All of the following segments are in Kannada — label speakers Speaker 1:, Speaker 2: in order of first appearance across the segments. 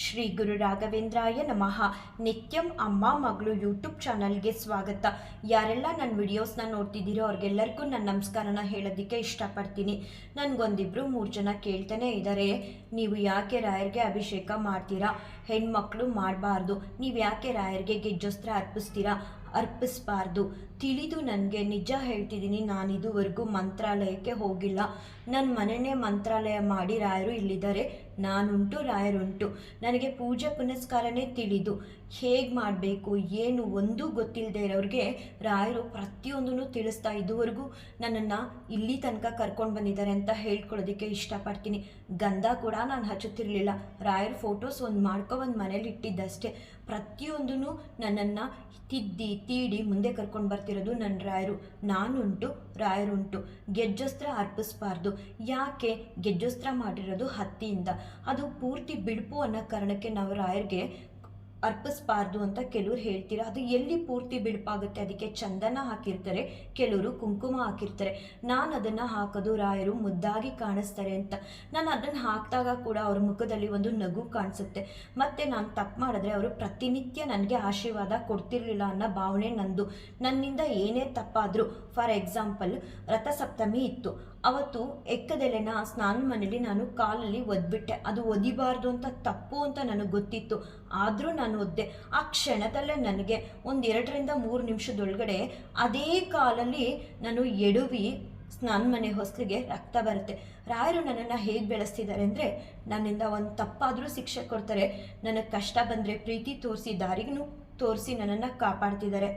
Speaker 1: ಶ್ರೀ ಗುರು ರಾಘವೇಂದ್ರಾಯ ನಮಃ. ನಿತ್ಯಂ ಅಮ್ಮ ಮಗಳು ಯೂಟ್ಯೂಬ್ ಚಾನಲ್ಗೆ ಸ್ವಾಗತ. ಯಾರೆಲ್ಲ ನನ್ನ ವಿಡಿಯೋಸ್ನ ನೋಡ್ತಿದ್ದೀರೋ ಅವ್ರಿಗೆಲ್ಲರಿಗೂ ನನ್ನ ನಮಸ್ಕಾರನ ಹೇಳೋದಕ್ಕೆ ಇಷ್ಟಪಡ್ತೀನಿ. ನನಗೊಂದಿಬ್ರು ಮೂರು ಜನ ಕೇಳ್ತಾನೆ ಇದ್ದಾರೆ ನೀವು ಯಾಕೆ ರಾಯರಿಗೆ ಅಭಿಷೇಕ ಮಾಡ್ತೀರಾ? ಹೆಣ್ಮಕ್ಳು ಮಾಡಬಾರ್ದು. ನೀವು ಯಾಕೆ ರಾಯರಿಗೆ ಗೆಜ್ಜೋಸ್ತ್ರ ಅರ್ಪಿಸ್ತೀರಾ? ಅರ್ಪಿಸಬಾರ್ದು. ತಿಳಿದು ನನಗೆ ನಿಜ ಹೇಳ್ತಿದ್ದೀನಿ. ನಾನು ಇದುವರೆಗೂ ಮಂತ್ರಾಲಯಕ್ಕೆ ಹೋಗಿಲ್ಲ. ನನ್ನ ಮನೆಯೇ ಮಂತ್ರಾಲಯ ಮಾಡಿ ರಾಯರು ಇಲ್ಲಿದ್ದಾರೆ. ನಾನುಂಟು, ರಾಯರುಂಟು. ನನಗೆ ಪೂಜೆ ಪುನಸ್ಕಾರನೇ ತಿಳಿದು ಹೇಗೆ ಮಾಡಬೇಕು, ಏನು ಒಂದೂ ಗೊತ್ತಿಲ್ಲದೆ ಇರೋರಿಗೆ ರಾಯರು ಪ್ರತಿಯೊಂದನ್ನು ತಿಳಿಸ್ತಾ ಇದುವರೆಗೂ ನನ್ನನ್ನು ಇಲ್ಲಿ ತನಕ ಕರ್ಕೊಂಡು ಬಂದಿದ್ದಾರೆ ಅಂತ ಹೇಳ್ಕೊಳ್ಳೋದಕ್ಕೆ ಇಷ್ಟಪಡ್ತೀನಿ. ಗಂಧ ಕೂಡ ನಾನು ಹಚ್ಚುತ್ತಿರಲಿಲ್ಲ. ರಾಯರ ಫೋಟೋಸ್ ಒಂದು ಮಾಡ್ಕೊ, ಒಂದು ಮನೇಲಿ ಇಟ್ಟಿದ್ದಷ್ಟೇ ಪ್ರತಿಯೊಂದೂ ನನ್ನನ್ನು ತಿದ್ದಿ, ತೀಡಿ ಮುಂದೆ ಕರ್ಕೊಂಡು ಬರ್ತಿರೋದು ನನ್ನ ರಾಯರು. ನಾನುಂಟು, ರಾಯರುಂಟು. ಗೆಜ್ಜಸ್ತ್ರ ಅರ್ಪಿಸ್ಬಾರ್ದು. ಯಾಕೆ ಗೆಜ್ಜಸ್ತ್ರ ಮಾಡಿರೋದು ಹತ್ತಿಯಿಂದ? ಅದು ಪೂರ್ತಿ ಬಿಡುಪು ಅನ್ನೋ ಕಾರಣಕ್ಕೆ ನಾವು ರಾಯರಿಗೆ ಅರ್ಪಿಸ್ಬಾರ್ದು ಅಂತ ಕೆಲವ್ರು ಹೇಳ್ತೀರಾ? ಅದು ಎಲ್ಲಿ ಪೂರ್ತಿ ಬಿಡುಪಾಗುತ್ತೆ? ಅದಕ್ಕೆ ಚಂದನ ಹಾಕಿರ್ತಾರೆ, ಕೆಲವರು ಕುಂಕುಮ ಹಾಕಿರ್ತಾರೆ. ನಾನು ಅದನ್ನು ಹಾಕೋದು ರಾಯರು ಮುದ್ದಾಗಿ ಕಾಣಿಸ್ತಾರೆ ಅಂತ. ನಾನು ಅದನ್ನು ಹಾಕಿದಾಗ ಕೂಡ ಅವ್ರ ಮುಖದಲ್ಲಿ ಒಂದು ನಗು ಕಾಣಿಸುತ್ತೆ. ಮತ್ತು ನಾನು ತಪ್ಪು ಮಾಡಿದ್ರೆ ಅವರು ಪ್ರತಿನಿತ್ಯ ನನಗೆ ಆಶೀರ್ವಾದ ಕೊಡ್ತಿರ್ಲಿಲ್ಲ ಅನ್ನೋ ಭಾವನೆ ನಂದು. ನನ್ನಿಂದ ಏನೇ ತಪ್ಪಾದರೂ, ಫಾರ್ ಎಕ್ಸಾಂಪಲ್, ರಥಸಪ್ತಮಿ ಇತ್ತು. ಅವತ್ತು ಎಕ್ಕದೆಲೆನ ಸ್ನಾನ ಮನೇಲಿ ನಾನು ಕಾಲಲ್ಲಿ ಒದ್ಬಿಟ್ಟೆ. ಅದು ಒದಿಬಾರ್ದು ಅಂತ, ತಪ್ಪು ಅಂತ ನನಗೆ ಗೊತ್ತಿತ್ತು. ಆದರೂ ನಾನು ಒದ್ದೆ. ಆ ಕ್ಷಣದಲ್ಲೇ ನನಗೆ ಒಂದು ಎರಡರಿಂದ ಮೂರು ನಿಮಿಷದೊಳಗಡೆ ಅದೇ ಕಾಲಲ್ಲಿ ನಾನು ಎಡುವಿ ಸ್ನಾನ ಮನೆ ಹೊಸಲಿಗೆ ರಕ್ತ ಬರುತ್ತೆ. ರಾಯರು ನನ್ನನ್ನು ಹೇಗೆ ಬೆಳೆಸ್ತಿದ್ದಾರೆ ಅಂದರೆ, ನನ್ನಿಂದ ಒಂದು ತಪ್ಪಾದರೂ ಶಿಕ್ಷೆ ಕೊಡ್ತಾರೆ. ನನಗೆ ಕಷ್ಟ ಬಂದರೆ ಪ್ರೀತಿ ತೋರಿಸಿ ದಾರಿಗೂ ತೋರಿಸಿ ನನ್ನನ್ನು ಕಾಪಾಡ್ತಿದ್ದಾರೆ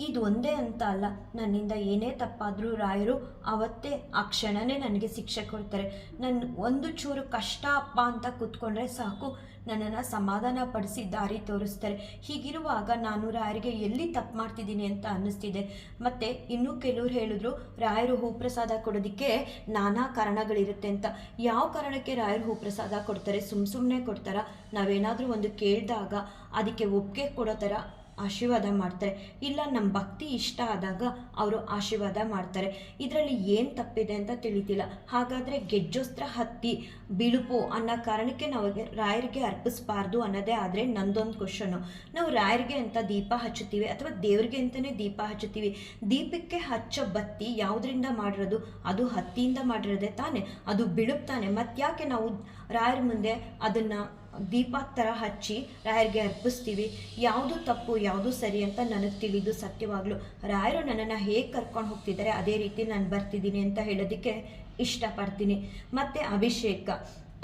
Speaker 1: ಇದು ಒಂದೇ ಅಂತ ಅಲ್ಲ. ನನ್ನಿಂದ ಏನೇ ತಪ್ಪಾದರೂ ರಾಯರು ಅವತ್ತೇ ಆ ಕ್ಷಣನೇ ನನಗೆ ಶಿಕ್ಷೆ ಕೊಡ್ತಾರೆ. ನನ್ನ ಒಂದು ಚೂರು ಕಷ್ಟ ಅಪ್ಪ ಅಂತ ಕೂತ್ಕೊಂಡ್ರೆ ಸಾಕು. ನನ್ನನ್ನು ಸಮಾಧಾನ ಪಡಿಸಿ ದಾರಿ ತೋರಿಸ್ತಾರೆ. ಹೀಗಿರುವಾಗ ನಾನು ರಾಯರಿಗೆ ಎಲ್ಲಿ ತಪ್ಪು ಮಾಡ್ತಿದ್ದೀನಿ ಅಂತ ಅನ್ನಿಸ್ತಿದೆ. ಮತ್ತು ಇನ್ನೂ ಕೆಲವ್ರು ಹೇಳಿದ್ರು, ರಾಯರು ಹೂಪ್ರಸಾದ ಕೊಡೋದಕ್ಕೆ ನಾನಾ ಕಾರಣಗಳಿರುತ್ತೆ ಅಂತ. ಯಾವ ಕಾರಣಕ್ಕೆ ರಾಯರು ಹೂಪ್ರಸಾದ ಕೊಡ್ತಾರೆ? ಸುಮ್ಮ ಸುಮ್ಮನೆ ಕೊಡ್ತಾರ? ನಾವೇನಾದರೂ ಒಂದು ಕೇಳಿದಾಗ ಅದಕ್ಕೆ ಒಪ್ಪಿಗೆ ಕೊಡೋ ಥರ ಆಶೀರ್ವಾದ ಮಾಡ್ತಾರೆ. ಇಲ್ಲ ನಮ್ಮ ಭಕ್ತಿ ಇಷ್ಟ ಆದಾಗ ಅವರು ಆಶೀರ್ವಾದ ಮಾಡ್ತಾರೆ. ಇದರಲ್ಲಿ ಏನು ತಪ್ಪಿದೆ ಅಂತ ತಿಳಿತಿಲ್ಲ. ಹಾಗಾದರೆ ಗೆಜ್ಜೋಸ್ತ್ರ ಹತ್ತಿ ಬಿಳುಪು ಅನ್ನೋ ಕಾರಣಕ್ಕೆ ನಾವು ರಾಯರಿಗೆ ಅರ್ಪಿಸಬಾರ್ದು ಅನ್ನೋದೇ ಆದರೆ ನಂದೊಂದು ಕ್ವಶನು. ನಾವು ರಾಯರಿಗೆ ಅಂತ ದೀಪ ಹಚ್ಚುತ್ತೀವಿ ಅಥವಾ ದೇವ್ರಿಗೆ ಅಂತಲೇ ದೀಪ ಹಚ್ಚುತ್ತೀವಿ. ದೀಪಕ್ಕೆ ಹಚ್ಚೋ ಬತ್ತಿ ಯಾವುದರಿಂದ ಮಾಡಿರೋದು? ಅದು ಹತ್ತಿಯಿಂದ ಮಾಡಿರೋದೇ ತಾನೆ. ಅದು ಬಿಳುಪ್ತಾನೆ ಮತ್ತು ಯಾಕೆ ನಾವು ರಾಯರ ಮುಂದೆ ಅದನ್ನು ದೀಪ ಥರ ಹಚ್ಚಿ ರಾಯರಿಗೆ ಅರ್ಪಿಸ್ತೀವಿ. ಯಾವುದು ತಪ್ಪು, ಯಾವುದು ಸರಿ ಅಂತ ನನಗೆ ತಿಳಿದು ಸತ್ಯವಾಗಲು ರಾಯರು ನನ್ನನ್ನು ಹೇಗೆ ಕರ್ಕೊಂಡು ಹೋಗ್ತಿದ್ದಾರೆ, ಅದೇ ರೀತಿ ನಾನು ಬರ್ತಿದ್ದೀನಿ ಅಂತ ಹೇಳೋದಕ್ಕೆ ಇಷ್ಟಪಡ್ತೀನಿ. ಮತ್ತು ಅಭಿಷೇಕ.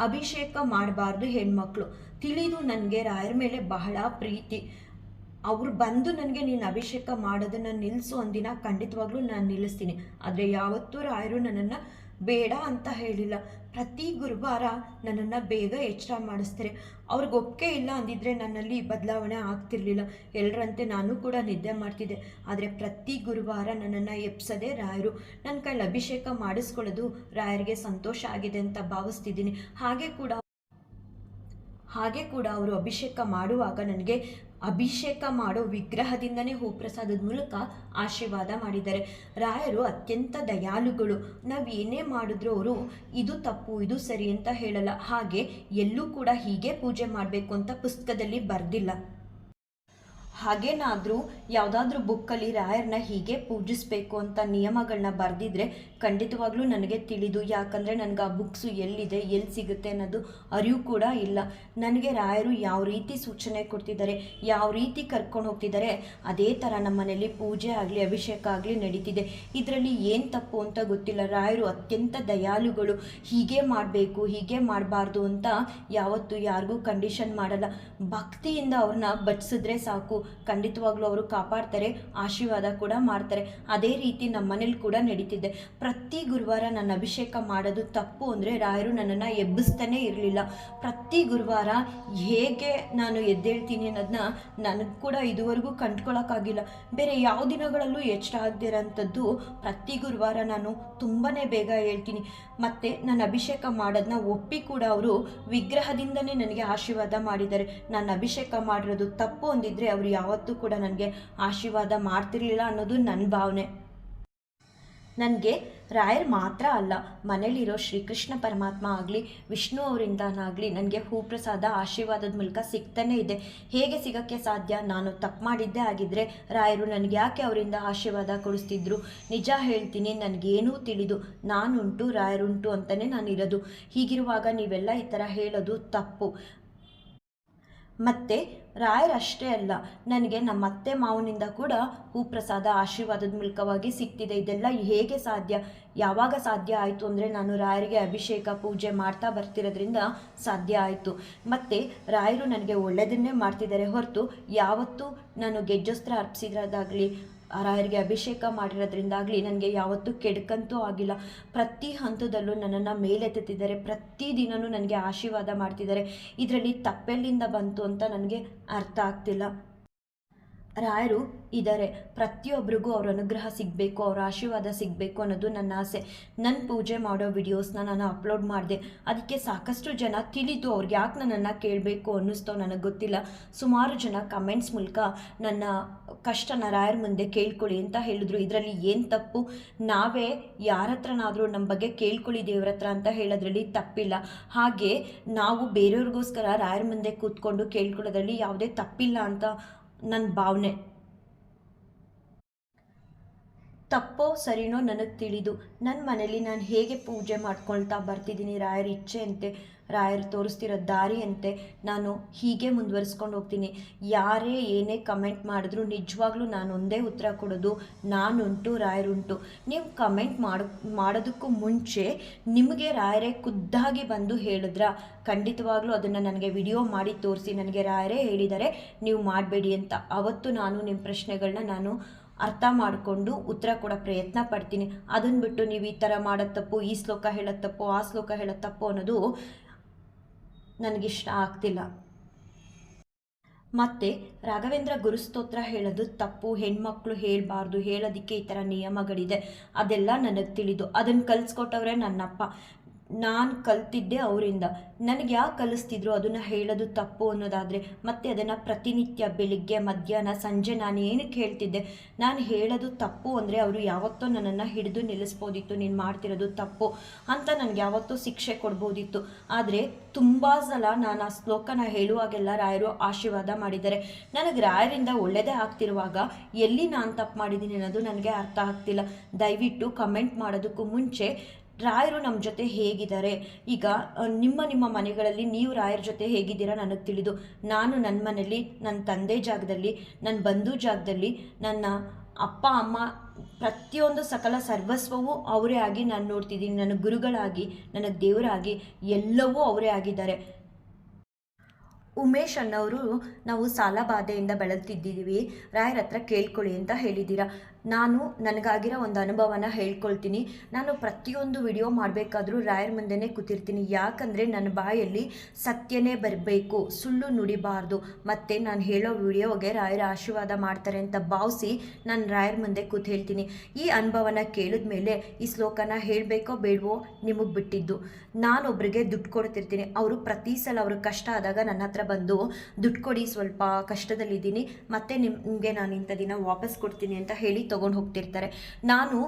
Speaker 1: ಅಭಿಷೇಕ ಮಾಡಬಾರ್ದು ಹೆಣ್ಮಕ್ಳು. ತಿಳಿದು ನನಗೆ ರಾಯರ ಮೇಲೆ ಬಹಳ ಪ್ರೀತಿ. ಅವ್ರು ಬಂದು ನನಗೆ ನೀನು ಅಭಿಷೇಕ ಮಾಡೋದನ್ನು ನಿಲ್ಲಿಸು ಒಂದಿನ ಖಂಡಿತವಾಗ್ಲೂ ನಾನು ನಿಲ್ಲಿಸ್ತೀನಿ. ಆದರೆ ಯಾವತ್ತೂ ರಾಯರು ನನ್ನನ್ನು ಬೇಡ ಅಂತ ಹೇಳಿಲ್ಲ. ಪ್ರತಿ ಗುರುವಾರ ನನ್ನನ್ನು ಬೇಗ ಎಚ್ಚರ ಮಾಡಿಸ್ತಾರೆ. ಅವ್ರಿಗೆ ಒಪ್ಪಿಗೆ ಇಲ್ಲ ಅಂದಿದ್ರೆ ನನ್ನಲ್ಲಿ ಬದಲಾವಣೆ ಆಗ್ತಿರ್ಲಿಲ್ಲ. ಎಲ್ಲರಂತೆ ನಾನು ಕೂಡ ನಿದ್ದೆ ಮಾಡ್ತಿದ್ದೆ. ಆದರೆ ಪ್ರತಿ ಗುರುವಾರ ನನ್ನನ್ನು ಎಪ್ಸದೆ ರಾಯರು ನನ್ನ ಕೈಲಿ ಅಭಿಷೇಕ ಮಾಡಿಸ್ಕೊಳ್ಳೋದು ರಾಯರಿಗೆ ಸಂತೋಷ ಆಗಿದೆ ಅಂತ ಭಾವಿಸ್ತಿದ್ದೀನಿ. ಹಾಗೆ ಕೂಡ ಹಾಗೆ ಕೂಡ ಅವರು ಅಭಿಷೇಕ ಮಾಡುವಾಗ ನನಗೆ ಅಭಿಷೇಕ ಮಾಡೋ ವಿಗ್ರಹದಿಂದನೇ ಹೂಪ್ರಸಾದದ ಮೂಲಕ ಆಶೀರ್ವಾದ ಮಾಡಿದ್ದಾರೆ. ರಾಯರು ಅತ್ಯಂತ ದಯಾಳುಗಳು. ನಾವು ಏನೇ ಮಾಡಿದ್ರು ಅವರು ಇದು ತಪ್ಪು, ಇದು ಸರಿ ಅಂತ ಹೇಳಲ್ಲ. ಹಾಗೆ ಎಲ್ಲೂ ಕೂಡ ಹೀಗೆ ಪೂಜೆ ಮಾಡಬೇಕು ಅಂತ ಪುಸ್ತಕದಲ್ಲಿ ಬರೆದಿಲ್ಲ. ಹಾಗೇನಾದರೂ ಯಾವುದಾದ್ರೂ ಬುಕ್ಕಲ್ಲಿ ರಾಯರನ್ನ ಹೀಗೆ ಪೂಜಿಸಬೇಕು ಅಂತ ನಿಯಮಗಳನ್ನ ಬರೆದಿದ್ರೆ ಖಂಡಿತವಾಗ್ಲೂ ನನಗೆ ತಿಳಿದು, ಯಾಕಂದರೆ ನನಗೆ ಆ ಬುಕ್ಸು ಎಲ್ಲಿದೆ, ಎಲ್ಲಿ ಸಿಗುತ್ತೆ ಅನ್ನೋದು ಅರಿವು ಕೂಡ ಇಲ್ಲ. ನನಗೆ ರಾಯರು ಯಾವ ರೀತಿ ಸೂಚನೆ ಕೊಡ್ತಿದ್ದಾರೆ, ಯಾವ ರೀತಿ ಕರ್ಕೊಂಡು ಹೋಗ್ತಿದ್ದಾರೆ, ಅದೇ ಥರ ನಮ್ಮ ಮನೇಲಿ ಪೂಜೆ ಆಗಲಿ, ಅಭಿಷೇಕ ಆಗಲಿ ನಡೀತಿದೆ. ಇದರಲ್ಲಿ ಏನು ತಪ್ಪು ಅಂತ ಗೊತ್ತಿಲ್ಲ. ರಾಯರು ಅತ್ಯಂತ ದಯಾಳುಗಳು. ಹೀಗೆ ಮಾಡಬೇಕು, ಹೀಗೆ ಮಾಡಬಾರ್ದು ಅಂತ ಯಾವತ್ತು ಯಾರಿಗೂ ಕಂಡೀಷನ್ ಮಾಡಲ್ಲ. ಭಕ್ತಿಯಿಂದ ಅವ್ರನ್ನ ಬಚ್ಚಿಸಿದ್ರೆ ಸಾಕು. ಖಂಡಿತವಾಗ್ಲೂ ಅವರು ಕಾಪಾಡ್ತಾರೆ, ಆಶೀರ್ವಾದ ಕೂಡ ಮಾಡ್ತಾರೆ. ಅದೇ ರೀತಿ ನಮ್ಮ ಮನೇಲಿ ಕೂಡ ನಡೀತಿದ್ದೆ ಪ್ರತಿ ಗುರುವಾರ ನನ್ನ ಅಭಿಷೇಕ ಮಾಡೋದು ತಪ್ಪು ಅಂದರೆ ರಾಯರು ನನ್ನನ್ನು ಎಬ್ಬಿಸ್ತಾನೇ ಇರಲಿಲ್ಲ. ಪ್ರತಿ ಗುರುವಾರ ಹೇಗೆ ನಾನು ಎದ್ದೇಳ್ತೀನಿ ಅನ್ನೋದನ್ನ ನನಗೆ ಕೂಡ ಇದುವರೆಗೂ ಕಂಡ್ಕೊಳ್ಳೋಕ್ಕಾಗಿಲ್ಲ ಬೇರೆ ಯಾವ ದಿನಗಳಲ್ಲೂ ಎಚ್ಚರ ಆಗದಿರೋಂಥದ್ದು ಪ್ರತಿ ಗುರುವಾರ ನಾನು ತುಂಬಾ ಬೇಗ ಹೇಳ್ತೀನಿ. ಮತ್ತು ನಾನು ಅಭಿಷೇಕ ಮಾಡೋದನ್ನ ಒಪ್ಪಿ ಕೂಡ ಅವರು ವಿಗ್ರಹದಿಂದನೇ ನನಗೆ ಆಶೀರ್ವಾದ ಮಾಡಿದ್ದಾರೆ. ನಾನು ಅಭಿಷೇಕ ಮಾಡಿರೋದು ತಪ್ಪು ಅಂದಿದ್ರೆ ಅವರು ಯಾವತ್ತೂ ಕೂಡ ನನಗೆ ಆಶೀರ್ವಾದ ಮಾಡ್ತಿರ್ಲಿಲ್ಲ ಅನ್ನೋದು ನನ್ನ ಭಾವನೆ. ನನಗೆ ರಾಯರ್ ಮಾತ್ರ ಅಲ್ಲ, ಮನೇಲಿರೋ ಶ್ರೀಕೃಷ್ಣ ಪರಮಾತ್ಮ ಆಗಲಿ, ವಿಷ್ಣು ಅವರಿಂದನಾಗಲಿ ನನಗೆ ಹೂಪ್ರಸಾದ, ಆಶೀರ್ವಾದದ ಮೂಲಕ ಸಿಗ್ತಾನೆ ಇದೆ. ಹೇಗೆ ಸಿಗೋಕ್ಕೆ ಸಾಧ್ಯ? ನಾನು ತಪ್ಪು ಮಾಡಿದ್ದೇ ಆಗಿದ್ದರೆ ರಾಯರು ನನಗೆ ಯಾಕೆ ಅವರಿಂದ ಆಶೀರ್ವಾದ ಕೊಡಿಸ್ತಿದ್ರು? ನಿಜ ಹೇಳ್ತೀನಿ, ನನಗೇನೂ ತಿಳಿದು ನಾನುಂಟು, ರಾಯರುಂಟು ಅಂತಲೇ ನಾನು ಇರೋದು ಹೀಗಿರುವಾಗ ನೀವೆಲ್ಲ ಈ ಥರ ಹೇಳೋದು ತಪ್ಪು. ಮತ್ತು ರಾಯರಷ್ಟೇ ಅಲ್ಲ, ನನಗೆ ನಮ್ಮ ಅತ್ತೆ ಮಾವನಿಂದ ಕೂಡ ಹೂಪ್ರಸಾದ ಆಶೀರ್ವಾದದ ಮೂಲಕವಾಗಿ ಸಿಕ್ತಿದೆ. ಇದೆಲ್ಲ ಹೇಗೆ ಸಾಧ್ಯ? ಯಾವಾಗ ಸಾಧ್ಯ ಆಯಿತು ಅಂದರೆ ನಾನು ರಾಯರಿಗೆ ಅಭಿಷೇಕ, ಪೂಜೆ ಮಾಡ್ತಾ ಬರ್ತಿರೋದ್ರಿಂದ ಸಾಧ್ಯ ಆಯಿತು. ಮತ್ತು ರಾಯರು ನನಗೆ ಒಳ್ಳೆಯದನ್ನೇ ಮಾಡ್ತಿದ್ದಾರೆ ಹೊರತು ಯಾವತ್ತೂ ನಾನು ಗೆಜ್ಜಸ್ತ್ರ ಅರ್ಪಿಸಿರೋದಾಗಲಿ ರಾಯರಿಗೆ ಅಭಿಷೇಕ ಮಾಡಿರೋದ್ರಿಂದಾಗಲಿ ನನಗೆ ಯಾವತ್ತೂ ಕೆಡ್ಕಂತೂ ಆಗಿಲ್ಲ. ಪ್ರತಿ ಹಂತದಲ್ಲೂ ನನ್ನನ್ನು ಮೇಲೆತ್ತಿದ್ದಾರೆ ಪ್ರತಿ ದಿನವೂ ನನಗೆ ಆಶೀರ್ವಾದ ಮಾಡ್ತಿದ್ದಾರೆ. ಇದರಲ್ಲಿ ತಪ್ಪೆಲ್ಲಿಂದ ಬಂತು ಅಂತ ನನಗೆ ಅರ್ಥ ಆಗ್ತಿಲ್ಲ. ರಾಯರು ಇದ್ದಾರೆ. ಪ್ರತಿಯೊಬ್ಬರಿಗೂ ಅವ್ರ ಅನುಗ್ರಹ ಸಿಗಬೇಕು, ಅವ್ರ ಆಶೀರ್ವಾದ ಸಿಗಬೇಕು ಅನ್ನೋದು ನನ್ನ ಆಸೆ. ನನ್ನ ಪೂಜೆ ಮಾಡೋ ವಿಡಿಯೋಸ್ನ ನಾನು ಅಪ್ಲೋಡ್ ಮಾಡಿದೆ. ಅದಕ್ಕೆ ಸಾಕಷ್ಟು ಜನ ತಿಳಿದು ಅವ್ರಿಗೆ ಯಾಕೆ ನನ್ನನ್ನು ಕೇಳಬೇಕು ಅನ್ನಿಸ್ತೋ ನನಗೆ ಗೊತ್ತಿಲ್ಲ. ಸುಮಾರು ಜನ ಕಮೆಂಟ್ಸ್ ಮೂಲಕ ನನ್ನ ಕಷ್ಟನ ರಾಯರ ಮುಂದೆ ಕೇಳ್ಕೊಳ್ಳಿ ಅಂತ ಹೇಳಿದ್ರು. ಇದರಲ್ಲಿ ಏನು ತಪ್ಪು? ನಾವೇ ಯಾರ ಹತ್ರನಾದರೂ ನಮ್ಮ ಬಗ್ಗೆ ಕೇಳ್ಕೊಳ್ಳಿ ದೇವ್ರ ಹತ್ರ ಅಂತ ಹೇಳೋದ್ರಲ್ಲಿ ತಪ್ಪಿಲ್ಲ. ಹಾಗೆ ನಾವು ಬೇರೆಯವ್ರಿಗೋಸ್ಕರ ರಾಯರ ಮುಂದೆ ಕೂತ್ಕೊಂಡು ಕೇಳ್ಕೊಳ್ಳೋದ್ರಲ್ಲಿ ಯಾವುದೇ ತಪ್ಪಿಲ್ಲ ಅಂತ ನನ್ನ ಭಾವನೆ. ತಪ್ಪೋ ಸರಿನೋ ನನಗೆ ತಿಳಿದು ನನ್ನ ಮನೇಲಿ ನಾನು ಹೇಗೆ ಪೂಜೆ ಮಾಡ್ಕೊಳ್ತಾ ಬರ್ತಿದ್ದೀನಿ ರಾಯರ ಇಚ್ಛೆಯಂತೆ. ರಾಯರು ತೋರಿಸ್ತಿರೋ ದಾರಿಯಂತೆ ನಾನು ಹೀಗೆ ಮುಂದುವರಿಸ್ಕೊಂಡು ಹೋಗ್ತೀನಿ. ಯಾರೇ ಏನೇ ಕಮೆಂಟ್ ಮಾಡಿದ್ರು ನಿಜವಾಗ್ಲೂ ನಾನು ಒಂದೇ ಉತ್ತರ ಕೊಡೋದು, ನಾನುಂಟು, ರಾಯರುಂಟು. ನೀವು ಕಮೆಂಟ್ ಮಾಡೋ, ಮಾಡೋದಕ್ಕೂ ಮುಂಚೆ ನಿಮಗೆ ರಾಯರೇ ಖುದ್ದಾಗಿ ಬಂದು ಹೇಳಿದ್ರ, ಖಂಡಿತವಾಗ್ಲೂ ಅದನ್ನು ನನಗೆ ವಿಡಿಯೋ ಮಾಡಿ ತೋರಿಸಿ, ನನಗೆ ರಾಯರೇ ಹೇಳಿದರೆ ನೀವು ಮಾಡಬೇಡಿ ಅಂತ. ಅವತ್ತು ನಾನು ನಿಮ್ಮ ಪ್ರಶ್ನೆಗಳನ್ನ ನಾನು ಅರ್ಥ ಮಾಡಿಕೊಂಡು ಉತ್ತರ ಕೊಡೋ ಪ್ರಯತ್ನ ಪಡ್ತೀನಿ. ಅದನ್ನು ಬಿಟ್ಟು ನೀವು ಈ ಥರ ಮಾಡೋದು ತಪ್ಪು, ಈ ಶ್ಲೋಕ ಹೇಳೋ ತಪ್ಪು, ಆ ಶ್ಲೋಕ ಹೇಳೋ ತಪ್ಪು ಅನ್ನೋದು ನನಗಿಷ್ಟ ಆಗ್ತಿಲ್ಲ. ಮತ್ತು ರಾಘವೇಂದ್ರ ಗುರುಸ್ತೋತ್ರ ಹೇಳೋದು ತಪ್ಪು, ಹೆಣ್ಮಕ್ಳು ಹೇಳಬಾರ್ದು, ಹೇಳೋದಕ್ಕೆ ಈ ಥರ ನಿಯಮಗಳಿದೆ. ಅದೆಲ್ಲ ನನಗೆ ತಿಳಿದು ಅದನ್ನು ಕಲಿಸ್ಕೊಟ್ಟವ್ರೆ ನನ್ನಪ್ಪ. ನಾನು ಕಲ್ತಿದ್ದೆ ಅವರಿಂದ. ನನಗೆ ಯಾಕೆ ಕಲಿಸ್ತಿದ್ರು ಅದನ್ನು ಹೇಳೋದು ತಪ್ಪು ಅನ್ನೋದಾದರೆ ಮತ್ತು ಅದನ್ನು ಪ್ರತಿನಿತ್ಯ ಬೆಳಿಗ್ಗೆ, ಮಧ್ಯಾಹ್ನ, ಸಂಜೆ ನಾನು ಏನಕ್ಕೆ ಹೇಳ್ತಿದ್ದೆ? ನಾನು ಹೇಳೋದು ತಪ್ಪು ಅಂದರೆ ಅವರು ಯಾವತ್ತೋ ನನ್ನನ್ನು ಹಿಡಿದು ನಿಲ್ಲಿಸ್ಬೋದಿತ್ತು, ನೀನು ಮಾಡ್ತಿರೋದು ತಪ್ಪು ಅಂತ ನನಗೆ ಯಾವತ್ತೋ ಶಿಕ್ಷೆ ಕೊಡ್ಬೋದಿತ್ತು. ಆದರೆ ತುಂಬ ಸಲ ನಾನು ಆ ಶ್ಲೋಕನ ಹೇಳುವಾಗೆಲ್ಲ ರಾಯರು ಆಶೀರ್ವಾದ ಮಾಡಿದ್ದಾರೆ. ನನಗೆ ರಾಯರಿಂದ ಒಳ್ಳೆಯದೇ ಆಗ್ತಿರುವಾಗ ಎಲ್ಲಿ ನಾನು ತಪ್ಪು ಮಾಡಿದ್ದೀನಿ ಅನ್ನೋದು ನನಗೆ ಅರ್ಥ ಆಗ್ತಿಲ್ಲ. ದಯವಿಟ್ಟು ಕಮೆಂಟ್ ಮಾಡೋದಕ್ಕೂ ಮುಂಚೆ ರಾಯರು ನಮ್ಮ ಜೊತೆ ಹೇಗಿದ್ದಾರೆ? ಈಗ ನಿಮ್ಮ ನಿಮ್ಮ ಮನೆಗಳಲ್ಲಿ ನೀವು ರಾಯರ ಜೊತೆ ಹೇಗಿದ್ದೀರಾ ನನಗೆ ತಿಳಿದು. ನಾನು ನನ್ನ ಮನೆಯಲ್ಲಿ ನನ್ನ ತಂದೆ ಜಾಗದಲ್ಲಿ ನನ್ನ ಬಂಧು ಜಾಗದಲ್ಲಿ, ನನ್ನ ಅಪ್ಪ, ಅಮ್ಮ ಪ್ರತಿಯೊಂದು ಸಕಲ ಸರ್ವಸ್ವವೂ ಅವರೇ ಆಗಿ ನಾನು ನೋಡ್ತಿದ್ದೀನಿ. ನನ್ನ ಗುರುಗಳಾಗಿ, ನನ್ನ ದೇವರಾಗಿ ಎಲ್ಲವೂ ಅವರೇ ಆಗಿದ್ದಾರೆ. ಉಮೇಶ್ ಅನ್ನೋರು ನಾವು ಸಾಲ ಬಾಧೆಯಿಂದ ಬೆಳೆದಿದ್ದೀವಿ ರಾಯರ ಹತ್ರ ಕೇಳ್ಕೊಳ್ಳಿ ಅಂತ ಹೇಳಿದ್ದೀರಾ. ನಾನು ನನಗಾಗಿರೋ ಒಂದು ಅನುಭವನ ಹೇಳ್ಕೊಳ್ತೀನಿ. ನಾನು ಪ್ರತಿಯೊಂದು ವಿಡಿಯೋ ಮಾಡಬೇಕಾದ್ರೂ ರಾಯರ ಮುಂದೆನೇ ಕೂತಿರ್ತೀನಿ. ಯಾಕಂದರೆ ನನ್ನ ಬಾಯಲ್ಲಿ ಸತ್ಯನೇ ಬರಬೇಕು, ಸುಳ್ಳು ನುಡಿಬಾರ್ದು. ಮತ್ತು ನಾನು ಹೇಳೋ ವಿಡಿಯೋಗೆ ರಾಯರ ಆಶೀರ್ವಾದ ಮಾಡ್ತಾರೆ ಅಂತ ಭಾವಿಸಿ ನಾನು ರಾಯರ ಮುಂದೆ ಕೂತು ಹೇಳ್ತೀನಿ ಈ ಅನುಭವನ ಕೇಳಿದ ಮೇಲೆ ಈ ಶ್ಲೋಕನ ಹೇಳಬೇಕೋ ಬೇಡವೋ ನಿಮಗೆ ಬಿಟ್ಟಿದ್ದು. ನಾನೊಬ್ಬರಿಗೆ ದುಡ್ಡು ಕೊಡ್ತಿರ್ತೀನಿ. ಅವರು ಪ್ರತಿ ಸಲ ಅವ್ರಿಗೆ ಕಷ್ಟ ಆದಾಗ ನನ್ನ ಹತ್ರ ಬಂದು ದುಡ್ಡು ಕೊಡಿ, ಸ್ವಲ್ಪ ಕಷ್ಟದಲ್ಲಿದ್ದೀನಿ. ಮತ್ತೆ ನಿಮಗೆ ನಾನು ಇಂಥ ದಿನ ವಾಪಸ್ ಕೊಡ್ತೀನಿ ಅಂತ ಹೇಳಿ ತೊಗೊಂಡು ಹೋಗ್ತಿರ್ತಾರೆ. ನಾನು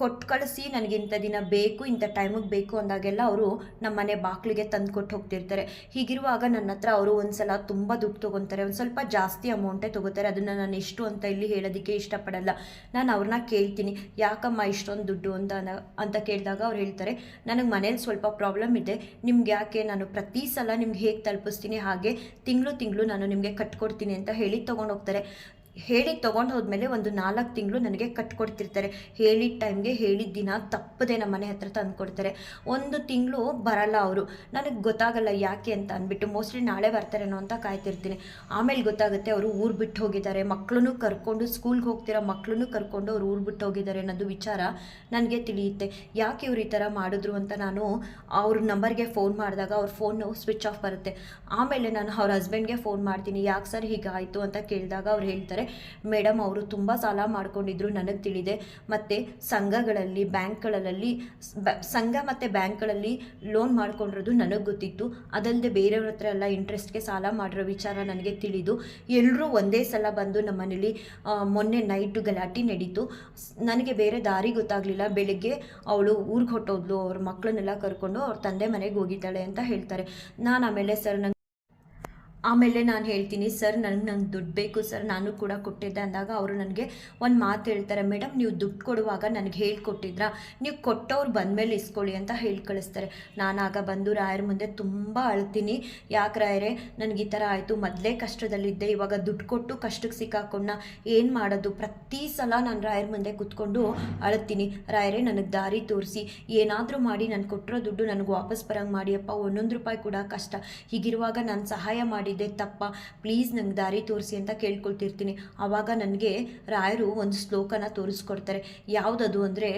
Speaker 1: ಕೊಟ್ಟು ಕಳಿಸಿ ನನಗೆ ಇಂಥ ದಿನ ಬೇಕು, ಇಂಥ ಟೈಮಿಗೆ ಬೇಕು ಅಂದಾಗೆಲ್ಲ ಅವರು ನಮ್ಮ ಮನೆ ಬಾಗಿಲಿಗೆ ತಂದು ಕೊಟ್ಟು ಹೋಗ್ತಿರ್ತಾರೆ. ಹೀಗಿರುವಾಗ ನನ್ನ ಹತ್ರ ಅವರು ಒಂದು ಸಲ ತುಂಬ ದುಡ್ಡು ತೊಗೊತಾರೆ, ಒಂದು ಸ್ವಲ್ಪ ಜಾಸ್ತಿ ಅಮೌಂಟೇ ತೊಗೋತಾರೆ. ಅದನ್ನು ನಾನು ಎಷ್ಟು ಅಂತ ಇಲ್ಲಿ ಹೇಳೋದಕ್ಕೆ ಇಷ್ಟಪಡಲ್ಲ. ನಾನು ಅವ್ರನ್ನ ಕೇಳ್ತೀನಿ, ಯಾಕಮ್ಮ ಇಷ್ಟೊಂದು ದುಡ್ಡು ಅಂತ ಅಂತ ಕೇಳಿದಾಗ ಅವ್ರು ಹೇಳ್ತಾರೆ, ನನಗೆ ಮನೇಲಿ ಸ್ವಲ್ಪ ಪ್ರಾಬ್ಲಮ್ ಇದೆ. ನಿಮ್ಗೆ ಯಾಕೆ ನಾನು ಪ್ರತಿ ಸಲ ನಿಮ್ಗೆ ಹೇಗೆ ತಲುಪಿಸ್ತೀನಿ? ಹಾಗೆ ತಿಂಗಳು ತಿಂಗಳು ನಾನು ನಿಮಗೆ ಕಟ್ಕೊಡ್ತೀನಿ ಅಂತ ಹೇಳಿ ತೊಗೊಂಡೋಗ್ತಾರೆ ಹೇಳಿ ತೊಗೊಂಡು ಹೋದ್ಮೇಲೆ ಒಂದು ನಾಲ್ಕು ತಿಂಗಳು ನನಗೆ ಕಟ್ಕೊಡ್ತಿರ್ತಾರೆ. ಹೇಳಿದ ಟೈಮ್ಗೆ ಹೇಳಿದ ದಿನ ತಪ್ಪದೆ ನಮ್ಮ ಮನೆ ಹತ್ರ ತಂದು ಕೊಡ್ತಾರೆ. ಒಂದು ತಿಂಗಳು ಬರಲ್ಲ ಅವರು. ನನಗೆ ಗೊತ್ತಾಗಲ್ಲ ಯಾಕೆ ಅಂತ ಅಂದ್ಬಿಟ್ಟು ಮೋಸ್ಟ್ಲಿ ನಾಳೆ ಬರ್ತಾರೇನೋ ಅಂತ ಕಾಯ್ತಿರ್ತೀನಿ. ಆಮೇಲೆ ಗೊತ್ತಾಗುತ್ತೆ ಅವರು ಊರು ಬಿಟ್ಟು ಹೋಗಿದ್ದಾರೆ. ಮಕ್ಕಳನ್ನು ಕರ್ಕೊಂಡು ಸ್ಕೂಲ್ಗೆ ಹೋಗ್ತಿರೋ ಮಕ್ಕಳನ್ನು ಕರ್ಕೊಂಡು ಅವ್ರು ಊರು ಬಿಟ್ಟು ಹೋಗಿದ್ದಾರೆ ಅನ್ನೋದು ವಿಚಾರ ನನಗೆ ತಿಳಿಯುತ್ತೆ. ಯಾಕೆ ಇವ್ರು ಈ ಥರ ಮಾಡಿದ್ರು ಅಂತ ನಾನು ಅವ್ರ ನಂಬರ್ಗೆ ಫೋನ್ ಮಾಡಿದಾಗ ಅವ್ರ ಫೋನು ಸ್ವಿಚ್ ಆಫ್ ಬರುತ್ತೆ. ಆಮೇಲೆ ನಾನು ಅವ್ರ ಹಸ್ಬೆಂಡ್ಗೆ ಫೋನ್ ಮಾಡ್ತೀನಿ. ಯಾಕೆ ಸರ್ ಹೀಗಾಯಿತು ಅಂತ ಕೇಳಿದಾಗ ಅವ್ರು ಹೇಳ್ತಾರೆ ಮೇಡಮ್ ಅವರು ತುಂಬ ಸಾಲ ಮಾಡ್ಕೊಂಡಿದ್ರು ನನಗೆ ತಿಳಿದೆ. ಮತ್ತು ಸಂಘಗಳಲ್ಲಿ, ಬ್ಯಾಂಕ್ಗಳಲ್ಲಿ ಸಂಘ ಮತ್ತು ಬ್ಯಾಂಕ್ಗಳಲ್ಲಿ ಲೋನ್ ಮಾಡ್ಕೊಂಡಿರೋದು ನನಗೆ ಗೊತ್ತಿತ್ತು. ಅದಲ್ಲದೆ ಬೇರೆಯವ್ರ ಹತ್ರ ಎಲ್ಲ ಇಂಟ್ರೆಸ್ಟ್ಗೆ ಸಾಲ ಮಾಡಿರೋ ವಿಚಾರ ನನಗೆ ತಿಳಿದು ಎಲ್ಲರೂ ಒಂದೇ ಸಲ ಬಂದು ನಮ್ಮ ಮನೇಲಿ ಮೊನ್ನೆ ನೈಟು ಗಲಾಟೆ ನಡೀತು. ನನಗೆ ಬೇರೆ ದಾರಿ ಗೊತ್ತಾಗಲಿಲ್ಲ. ಬೆಳಗ್ಗೆ ಅವಳು ಊರಿಗೆ ಹೊಟ್ಟೋದ್ಲು ಅವ್ರ ಮಕ್ಕಳನ್ನೆಲ್ಲ ಕರ್ಕೊಂಡು ಅವ್ರ ತಂದೆ ಮನೆಗೆ ಹೋಗಿದ್ದಾಳೆ ಅಂತ ಹೇಳ್ತಾರೆ. ನಾನು ಆಮೇಲೆ ಸರ್ ನಂಗೆ ಆಮೇಲೆ ನಾನು ಹೇಳ್ತೀನಿ, ಸರ್, ನನಗೆ ನಂಗೆ ದುಡ್ಡು ಬೇಕು, ಸರ್, ನಾನು ಕೂಡ ಕೊಟ್ಟಿದ್ದೆ. ಅಂದಾಗ ಅವರು ನನಗೆ ಒಂದು ಮಾತು ಹೇಳ್ತಾರೆ ಮೇಡಮ್ ನೀವು ದುಡ್ಡು ಕೊಡುವಾಗ ನನಗೆ ಹೇಳ್ಕೊಟ್ಟಿದ್ರಾ? ನೀವು ಕೊಟ್ಟವ್ರು ಬಂದಮೇಲೆ ಇಸ್ಕೊಳ್ಳಿ ಅಂತ ಹೇಳಿ ಕಳಿಸ್ತಾರೆ. ನಾನು ಆಗ ಬಂದು ರಾಯರ ಮುಂದೆ ತುಂಬ ಅಳ್ತೀನಿ, ಯಾಕೆ ರಾಯರೇ, ನನಗೆ ಈ ಥರ ಆಯಿತು, ಮೊದಲೇ ಕಷ್ಟದಲ್ಲಿದ್ದೆ, ಇವಾಗ ದುಡ್ಡು ಕೊಟ್ಟು ಕಷ್ಟಕ್ಕೆ ಸಿಕ್ಕಾಕೊಂಡ ಏನು ಮಾಡೋದು? ಪ್ರತಿ ಸಲ ನಾನು ರಾಯರ ಮುಂದೆ ಕೂತ್ಕೊಂಡು ಅಳ್ತೀನಿ, ರಾಯರೇ, ನನಗೆ ದಾರಿ ತೋರಿಸಿ, ಏನಾದರೂ ಮಾಡಿ ನಾನು ಕೊಟ್ಟಿರೋ ದುಡ್ಡು ನನಗೆ ವಾಪಸ್ ಬರೋಂಗೆ ಮಾಡಿಯಪ್ಪ ಒಂದೊಂದು ರೂಪಾಯಿ ಕೂಡ ಕಷ್ಟ. ಹೀಗಿರುವಾಗ ನಾನು ಸಹಾಯ ಮಾಡಿದ್ದೆ ತಪ್ಪ. ಪ್ಲೀಸ್ ನಂಗೆ ದಾರಿ ತೋರಿಸಿ ಅಂತ ಕೇಳ್ಕೊಳ್ತಿರ್ತೀನಿ. ಆವಾಗ ನನಗೆ ರಾಯರು ಒಂದು ಶ್ಲೋಕನ ತೋರಿಸ್ಕೊಡ್ತಾರೆ. ಯಾವುದದು ಅಂದರೆ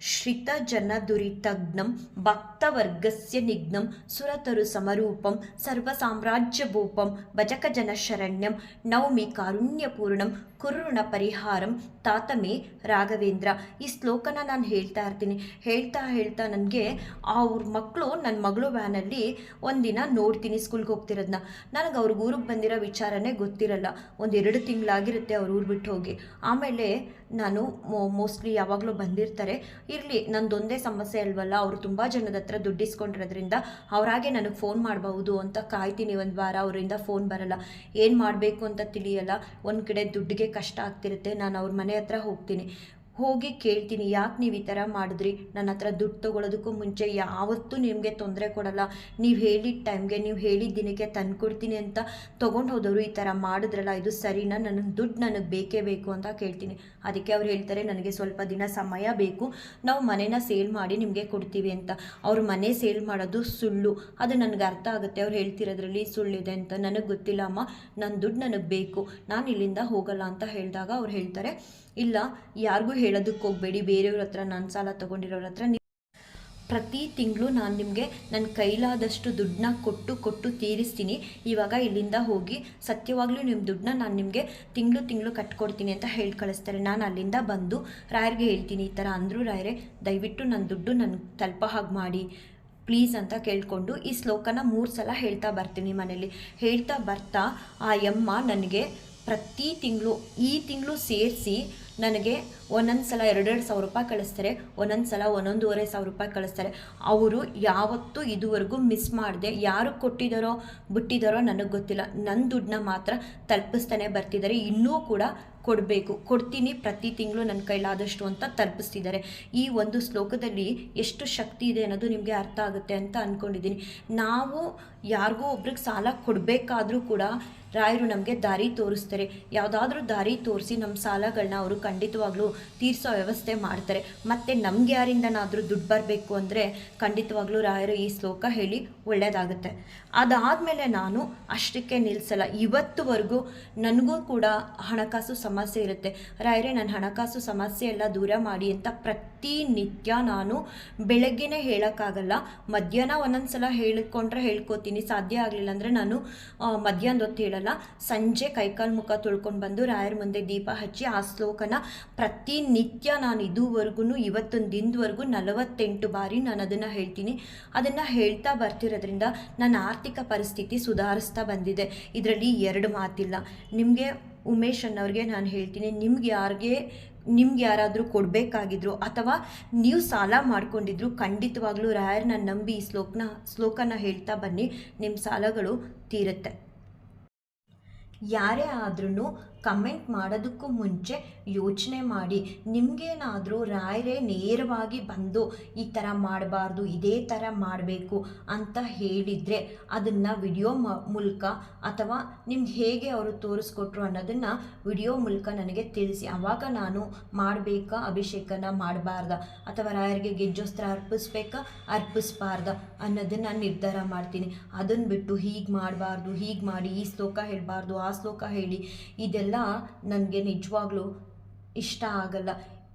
Speaker 1: ಶ್ರಿತ ಜನ ದುರಿತಗ್ನಂ ಭಕ್ತವರ್ಗಸ್ಯ ನಿಗ್ನಂ ಸುರತರು ಸಮರೂಪಂ ಸರ್ವ ಸಾಮ್ರಾಜ್ಯ ಭೂಪಂ ಭಜಕ ಜನ ಶರಣ್ಯಂ ನವಮಿ ಕಾರುಣ್ಯಪೂರ್ಣಂ ಕುರುಣ ಪರಿಹಾರಂ ತಾತಮೇ ರಾಘವೇಂದ್ರ. ಈ ಶ್ಲೋಕನ ನಾನು ಹೇಳ್ತಾ ಇರ್ತೀನಿ. ಹೇಳ್ತಾ ಹೇಳ್ತಾ ನನಗೆ ಅವ್ರ ಮಕ್ಕಳು ನನ್ನ ಮಗಳು ವ್ಯಾನಲ್ಲಿ ಒಂದಿನ ನೋಡ್ತೀನಿ ಸ್ಕೂಲ್ಗೆ ಹೋಗ್ತಿರೋದನ್ನ ನನಗೆ ಅವ್ರಿಗೆ ಊರಿಗೆ ಬಂದಿರೋ ವಿಚಾರನೇ ಗೊತ್ತಿರಲ್ಲ. ಒಂದು ಎರಡು ತಿಂಗಳಾಗಿರುತ್ತೆ ಅವ್ರ ಊರು ಬಿಟ್ಟು ಹೋಗಿ. ಆಮೇಲೆ ನಾನು ಮೋಸ್ಟ್ಲಿ ಯಾವಾಗಲೂ ಬಂದಿರ್ತಾರೆ. ಇರಲಿ, ನಂದೊಂದೇ ಸಮಸ್ಯೆ ಅಲ್ವಲ್ಲ, ಅವರು ತುಂಬ ಜನದ ಹತ್ರ ದುಡ್ಡು ಇಸ್ಕೊಂಡಿರೋದ್ರಿಂದ ಅವರಾಗೆ ನನಗೆ ಫೋನ್ ಮಾಡಬಹುದು ಅಂತ ಕಾಯ್ತೀನಿ ಒಂದು ವಾರ, ಅವರಿಂದ ಫೋನ್ ಬರಲ್ಲ. ಏನು ಮಾಡಬೇಕು ಅಂತ ತಿಳಿಯಲ್ಲ. ಒಂದು ಕಡೆ ದುಡ್ಡಿಗೆ ಕಷ್ಟ ಆಗ್ತಿರುತ್ತೆ. ನಾನು ಅವ್ರ ಮನೆ ಹತ್ರ ಹೋಗ್ತೀನಿ. ಹೋಗಿ ಕೇಳ್ತೀನಿ. ಯಾಕೆ ನೀವು ಈ ಥರ ಮಾಡಿದ್ರಿ? ನನ್ನ ಹತ್ರ ದುಡ್ಡು ತೊಗೊಳೋದಕ್ಕೂ ಮುಂಚೆ ಯಾವತ್ತೂ ನಿಮಗೆ ತೊಂದರೆ ಕೊಡಲ್ಲ. ನೀವು ಹೇಳಿದ ಟೈಮ್ಗೆ, ನೀವು ಹೇಳಿದ ದಿನಕ್ಕೆ ತಂದುಕೊಡ್ತೀನಿ ಅಂತ ತೊಗೊಂಡು ಹೋದವರು ಈ ಥರ ಮಾಡಿದ್ರಲ್ಲ, ಇದು ಸರಿನಾ? ನನಗೆ ದುಡ್ಡು ನನಗೆ ಬೇಕೇ ಬೇಕು ಅಂತ ಕೇಳ್ತೀನಿ. ಅದಕ್ಕೆ ಅವ್ರು ಹೇಳ್ತಾರೆ, ನನಗೆ ಸ್ವಲ್ಪ ದಿನ ಸಮಯ ಬೇಕು. ನಾವು ಮನೇನ ಸೇಲ್ ಮಾಡಿ ನಿಮಗೆ ಕೊಡ್ತೀವಿ ಅಂತ. ಅವ್ರ ಮನೆ ಸೇಲ್ ಮಾಡೋದು ಸುಳ್ಳು. ಅದು ನನಗೆ ಅರ್ಥ ಆಗುತ್ತೆ. ಅವ್ರು ಹೇಳ್ತಿರೋದ್ರಲ್ಲಿ ಸುಳ್ಳಿದೆ ಅಂತ. ನನಗೆ ಗೊತ್ತಿಲ್ಲ, ಅಮ್ಮ ನನ್ನ ದುಡ್ಡು ನನಗೆ ಬೇಕು. ನಾನು ಇಲ್ಲಿಂದ ಹೋಗಲ್ಲ ಅಂತ ಹೇಳಿದಾಗ ಅವ್ರು ಹೇಳ್ತಾರೆ, ಇಲ್ಲ, ಯಾರಿಗೂ ಹೇಳೋದಕ್ಕೆ ಹೋಗಬೇಡಿ. ಬೇರೆಯವ್ರ ಹತ್ರ ನನ್ನ ಸಾಲ ತೊಗೊಂಡಿರೋರ ಹತ್ರ ಪ್ರತಿ ತಿಂಗಳು ನಾನು ನಿಮಗೆ ನನ್ನ ಕೈಲಾದಷ್ಟು ದುಡ್ಡನ್ನ ಕೊಟ್ಟು ಕೊಟ್ಟು ತೀರಿಸ್ತೀನಿ. ಇವಾಗ ಇಲ್ಲಿಂದ ಹೋಗಿ ಸತ್ಯವಾಗಲೂ ನಿಮ್ಮ ದುಡ್ಡನ್ನ ನಾನು ನಿಮಗೆ ತಿಂಗಳು ತಿಂಗಳು ಕಟ್ಕೊಡ್ತೀನಿ ಅಂತ ಹೇಳಿ ಕಳಿಸ್ತಾರೆ. ನಾನು ಅಲ್ಲಿಂದ ಬಂದು ರಾಯರ್ಗೆ ಹೇಳ್ತೀನಿ, ಈ ಥರ ಅಂದರೂ ರಾಯರೇ, ದಯವಿಟ್ಟು ನನ್ನ ದುಡ್ಡು ನನಗೆ ತಲುಪ ಹಾಗೆ ಮಾಡಿ. ಪ್ಲೀಸ್ ಅಂತ ಕೇಳಿಕೊಂಡು ಈ ಶ್ಲೋಕನ ಮೂರು ಸಲ ಹೇಳ್ತಾ ಬರ್ತೀನಿ ಮನೇಲಿ. ಹೇಳ್ತಾ ಬರ್ತಾ ಆ ಯಮ್ಮ ನನಗೆ ಪ್ರತಿ ತಿಂಗಳು, ಈ ತಿಂಗಳು ಸೇರಿಸಿ ನನಗೆ ಒಂದೊಂದು ಸಲ ಎರಡೆರಡು ಸಾವಿರ ರೂಪಾಯಿ ಕಳಿಸ್ತಾರೆ, ಒಂದೊಂದು ಸಲ ಒಂದೊಂದೂವರೆ ಸಾವಿರ ರೂಪಾಯಿ ಕಳಿಸ್ತಾರೆ. ಅವರು ಯಾವತ್ತೂ ಇದುವರೆಗೂ ಮಿಸ್ ಮಾಡಿದೆ, ಯಾರು ಕೊಟ್ಟಿದ್ದಾರೋ ಬಿಟ್ಟಿದ್ದಾರೋ ನನಗೆ ಗೊತ್ತಿಲ್ಲ. ನನ್ನ ದುಡ್ಡನ್ನ ಮಾತ್ರ ತಲುಪಿಸ್ತಾನೆ ಬರ್ತಿದ್ದಾರೆ. ಇನ್ನೂ ಕೂಡ ಕೊಡಬೇಕು. ಕೊಡ್ತೀನಿ ಪ್ರತಿ ತಿಂಗಳು ನನ್ನ ಕೈಲಾದಷ್ಟು ಅಂತ ತಲುಪಿಸ್ತಿದ್ದಾರೆ. ಈ ಒಂದು ಶ್ಲೋಕದಲ್ಲಿ ಎಷ್ಟು ಶಕ್ತಿ ಇದೆ ಅನ್ನೋದು ನಿಮಗೆ ಅರ್ಥ ಆಗುತ್ತೆ ಅಂತ ಅಂದ್ಕೊಂಡಿದ್ದೀನಿ ನಾವು ಯಾರಿಗೂ ಒಬ್ರಿಗೆ ಸಾಲ ಕೊಡಬೇಕಾದ್ರೂ ಕೂಡ ರಾಯರು ನಮಗೆ ದಾರಿ ತೋರಿಸ್ತಾರೆ. ಯಾವುದಾದ್ರೂ ದಾರಿ ತೋರಿಸಿ ನಮ್ಮ ಸಾಲಗಳನ್ನ ಅವರು ಖಂಡಿತವಾಗ್ಲೂ ತೀರಿಸೋ ವ್ಯವಸ್ಥೆ ಮಾಡ್ತಾರೆ. ಮತ್ತು ನಮ್ಗೆ ಯಾರಿಂದನಾದರೂ ದುಡ್ಡು ಬರಬೇಕು ಅಂದರೆ ಖಂಡಿತವಾಗ್ಲೂ ರಾಯರು ಈ ಶ್ಲೋಕ ಹೇಳಿ ಒಳ್ಳೆಯದಾಗುತ್ತೆ ಅದಾದಮೇಲೆ ನಾನು ಅಷ್ಟಕ್ಕೆ ನಿಲ್ಲಿಸಲ್ಲ ಇವತ್ತುವರೆಗೂ ನನಗೂ ಕೂಡ ಹಣಕಾಸು ಸಮಸ್ಯೆ ಇರುತ್ತೆ. ರಾಯರೇ ನನ್ನ ಹಣಕಾಸು ಸಮಸ್ಯೆ ಎಲ್ಲ ದೂರ ಮಾಡಿ ಅಂತ ಪ್ರತಿನಿತ್ಯ ನಾನು ಬೆಳಗ್ಗೆನೇ ಹೇಳೋಕ್ಕಾಗಲ್ಲ. ಮಧ್ಯಾಹ್ನ ಒಂದೊಂದು ಸಲ ಹೇಳಿಕೊಂಡ್ರೆ ಹೇಳ್ಕೊತೀನಿ. ಸಾಧ್ಯ ಆಗಲಿಲ್ಲ ಅಂದರೆ ನಾನು ಮಧ್ಯಾಹ್ನದ ಹೊತ್ತು ಹೇಳಲ್ಲ ಸಂಜೆ ಕೈಕಾಲು ಮುಖ ತೊಳ್ಕೊಂಡು ಬಂದು ರಾಯರ ಮುಂದೆ ದೀಪ ಹಚ್ಚಿ ಆ ಶ್ಲೋಕನ ಪ್ರತಿನಿತ್ಯ ನಾನು ಇದುವರೆಗೂ ಇವತ್ತೊಂದು ದಿನದವರೆಗೂ ನಲವತ್ತೆಂಟು ಬಾರಿ ನಾನು ಅದನ್ನು ಹೇಳ್ತೀನಿ. ಅದನ್ನು ಹೇಳ್ತಾ ಬರ್ತಿರೋದ್ರಿಂದ ನನ್ನ ಆರ್ಥಿಕ ಪರಿಸ್ಥಿತಿ ಸುಧಾರಿಸ್ತಾ ಬಂದಿದೆ. ಇದರಲ್ಲಿ ಎರಡು ಮಾತಿಲ್ಲ. ನಿಮಗೆ ಉಮೇಶ್ ಅನ್ನೋರಿಗೆ ನಾನು ಹೇಳ್ತೀನಿ, ನಿಮ್ಗೆ ಯಾರಿಗೆ, ನಿಮ್ಗೆ ಯಾರಾದರೂ ಕೊಡಬೇಕಾಗಿದ್ರು ಅಥವಾ ನೀವು ಸಾಲ ಮಾಡ್ಕೊಂಡಿದ್ರು ಖಂಡಿತವಾಗ್ಲೂ ರಾಯರ್ನ ನಂಬಿ ಈ ಶ್ಲೋಕನ ಶ್ಲೋಕನ ಹೇಳ್ತಾ ಬನ್ನಿ. ನಿಮ್ಮ ಸಾಲಗಳು ತೀರುತ್ತೆ. ಯಾರೇ ಆದ್ರೂ ಕಮೆಂಟ್ ಮಾಡೋದಕ್ಕೂ ಮುಂಚೆ ಯೋಚನೆ ಮಾಡಿ ನಿಮಗೇನಾದರೂ ರಾಯರೇ ನೇರವಾಗಿ ಬಂದು ಈ ಥರ ಮಾಡಬಾರ್ದು, ಇದೇ ಥರ ಮಾಡಬೇಕು ಅಂತ ಹೇಳಿದರೆ ಅದನ್ನು ವಿಡಿಯೋ ಮ, ಮೂಲಕ ಅಥವಾ ನಿಮ್ಗೆ ಹೇಗೆ ಅವರು ತೋರಿಸ್ಕೊಟ್ರು ಅನ್ನೋದನ್ನು ವಿಡಿಯೋ ಮೂಲಕ ನನಗೆ ತಿಳಿಸಿ. ಆವಾಗ ನಾನು ಮಾಡಬೇಕಾ, ಅಭಿಷೇಕನ ಮಾಡಬಾರ್ದ ಅಥವಾ ರಾಯರಿಗೆ ಗೆಜ್ಜೋಸ್ತ್ರ ಅರ್ಪಿಸ್ಬೇಕಾ, ಅರ್ಪಿಸ್ಬಾರ್ದ ಅನ್ನೋದನ್ನು ನಿರ್ಧಾರ ಮಾಡ್ತೀನಿ. ಅದನ್ನು ಬಿಟ್ಟು ಹೀಗೆ ಮಾಡಬಾರ್ದು, ಹೀಗೆ ಮಾಡಿ, ಈ ಶ್ಲೋಕ ಹೇಳಬಾರ್ದು, ಆ ಶ್ಲೋಕ ಹೇಳಿ, ಇದೆಲ್ಲ ನನಗೆ ನಿಜವಾಗ್ಲೂ ಇಷ್ಟ ಆಗಲ್ಲ.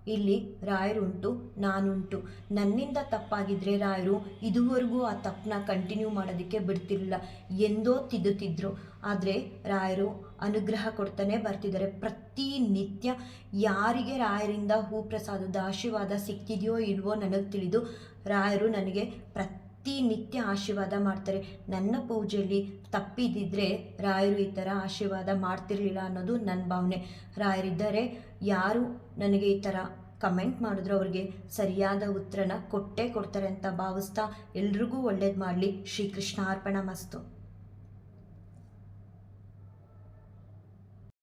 Speaker 1: ಇಲ್ಲಿ ರಾಯರುಂಟು, ನಾನುಂಟು. ನನ್ನಿಂದ ತಪ್ಪಾಗಿದ್ರೆ ರಾಯರು, ಇದುವರೆಗೂ ಆ ತಪ್ಪನ್ನ ಕಂಟಿನ್ಯೂ ಮಾಡೋದಕ್ಕೆ ಬಿಡ್ತಿರಲಿಲ್ಲ. ಎಂದೋ ತಿದ್ದುತ್ತಿದ್ರು ಆದರೆ ರಾಯರು ಅನುಗ್ರಹ ಕೊಡ್ತಾನೆ ಬರ್ತಿದ್ದಾರೆ. ಪ್ರತಿನಿತ್ಯ ಯಾರಿಗೆ ರಾಯರಿಂದ ಹೂ ಪ್ರಸಾದದ ಆಶೀರ್ವಾದ ಸಿಕ್ತಿದೆಯೋ ಇಲ್ವೋ ನನಗೆ ತಿಳಿದು ರಾಯರು ನನಗೆ ಪ್ರತಿನಿತ್ಯ ಆಶೀರ್ವಾದ ಮಾಡ್ತಾರೆ. ನನ್ನ ಪೂಜೆಯಲ್ಲಿ ತಪ್ಪಿದಿದ್ರೆ ರಾಯರು ಈ ಥರ ಆಶೀರ್ವಾದ ಮಾಡ್ತಿರ್ಲಿಲ್ಲ ಅನ್ನೋದು ನನ್ನ ಭಾವನೆ. ರಾಯರಿದ್ದಾರೆ, ಯಾರು ನನಗೆ ಈ ಥರ ಕಮೆಂಟ್ ಮಾಡಿದ್ರು ಅವ್ರಿಗೆ ಸರಿಯಾದ ಉತ್ತರನ ಕೊಟ್ಟೇ ಕೊಡ್ತಾರೆ ಅಂತ ಭಾವಿಸ್ತಾ ಎಲ್ರಿಗೂ ಒಳ್ಳೇದು ಮಾಡಲಿ. ಶ್ರೀಕೃಷ್ಣ ಅರ್ಪಣ ಮಸ್ತು.